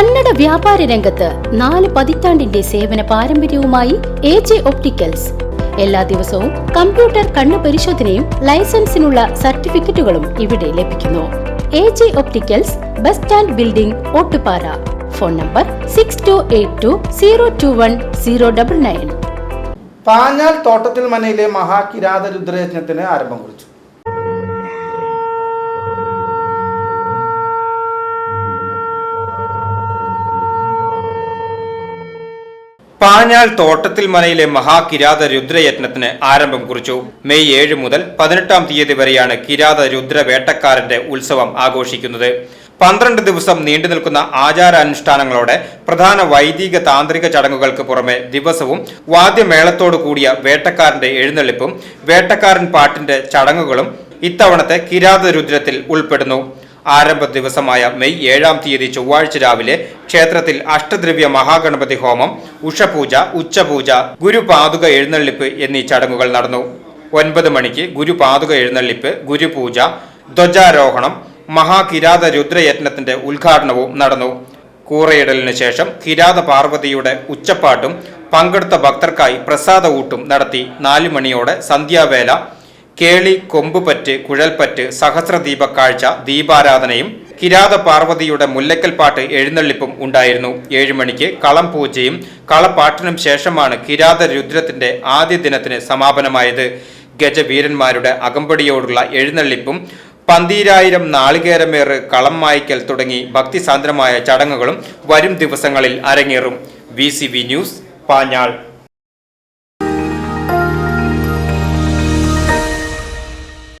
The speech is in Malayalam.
കന്നഡ വ്യാപാര രംഗത്ത് നാല് പതിറ്റാണ്ടിന്റെ സേവന പാരമ്പര്യവുമായി എ ജെ ഒപ്റ്റിക്കൽസ്. എല്ലാ ദിവസവും കമ്പ്യൂട്ടർ കണ്ണു പരിശോധനയും ലൈസൻസിനുള്ള സർട്ടിഫിക്കറ്റുകളും ഇവിടെ ലഭിക്കുന്നു. A J opticals bus stand building Ottupara. Phone number six two eight two zero two one zero double nine Panjal തോട്ടത്തിൽ മനയിലെ മഹാകിരാത രുദ്രയജ്ഞത്തിന് ആരംഭം കുറിച്ചു. പാഞ്ഞാൾ തോട്ടത്തിൽ മനയിലെ മഹാകിരാത രുദ്രയജ്ഞത്തിന് ആരംഭം കുറിച്ചു. മെയ് ഏഴ് മുതൽ പതിനെട്ടാം തീയതി വരെയാണ് കിരാത രുദ്ര വേട്ടക്കാരന്റെ ഉത്സവം ആഘോഷിക്കുന്നത്. പന്ത്രണ്ട് ദിവസം നീണ്ടു നിൽക്കുന്ന ആചാരാനുഷ്ഠാനങ്ങളോടെ പ്രധാന വൈദിക താന്ത്രിക ചടങ്ങുകൾക്ക് പുറമെ ദിവസവും വാദ്യമേളത്തോടു കൂടിയ വേട്ടക്കാരന്റെ എഴുന്നള്ളിപ്പും വേട്ടക്കാരൻ പാട്ടിന്റെ ചടങ്ങുകളും ഇത്തവണത്തെ കിരാത രുദ്രത്തിൽ ഉൾപ്പെടുന്നു. ആരംഭ ദിവസമായ മെയ് ഏഴാം തീയതി ചൊവ്വാഴ്ച രാവിലെ ക്ഷേത്രത്തിൽ അഷ്ടദ്രവ്യ മഹാഗണപതി ഹോമം ഉഷപൂജ ഉച്ചപൂജ ഗുരുപാതുക എഴുന്നള്ളിപ്പ് എന്നീ ചടങ്ങുകൾ നടന്നു. ഒൻപത് മണിക്ക് ഗുരുപാതുക എഴുന്നള്ളിപ്പ് ഗുരുപൂജ ധ്വജാരോഹണം മഹാകിരാത രുദ്രയജ്ഞത്തിന്റെ ഉദ്ഘാടനവും നടന്നു. കൂറയിടലിന് ശേഷം കിരാത പാർവതിയുടെ ഉച്ചപ്പാട്ടും പങ്കെടുത്ത ഭക്തർക്കായി പ്രസാദ ഊട്ടും നടത്തി. നാലു മണിയോടെ സന്ധ്യാവേല കേളി കൊമ്പുപറ്റ് കുഴൽപ്പറ്റ് സഹസ്രദീപ കാഴ്ച ദീപാരാധനയും കിരാത പാർവതിയുടെ മുല്ലക്കൽ പാട്ട് എഴുന്നള്ളിപ്പും ഉണ്ടായിരുന്നു. ഏഴു മണിക്ക് കളം പൂജയും കളപ്പാട്ടിനും ശേഷമാണ് കിരാത രുദ്രത്തിന്റെ ആദ്യ ദിനത്തിന് സമാപനമായത്. ഗജവീരന്മാരുടെ അകമ്പടിയോടുള്ള എഴുന്നള്ളിപ്പും പന്തീരായിരം നാളികേരമേറ് കളം മായ്ക്കൽ തുടങ്ങി ഭക്തിസാന്ദ്രമായ ചടങ്ങുകളും വരും ദിവസങ്ങളിൽ അരങ്ങേറും. V news Panjal.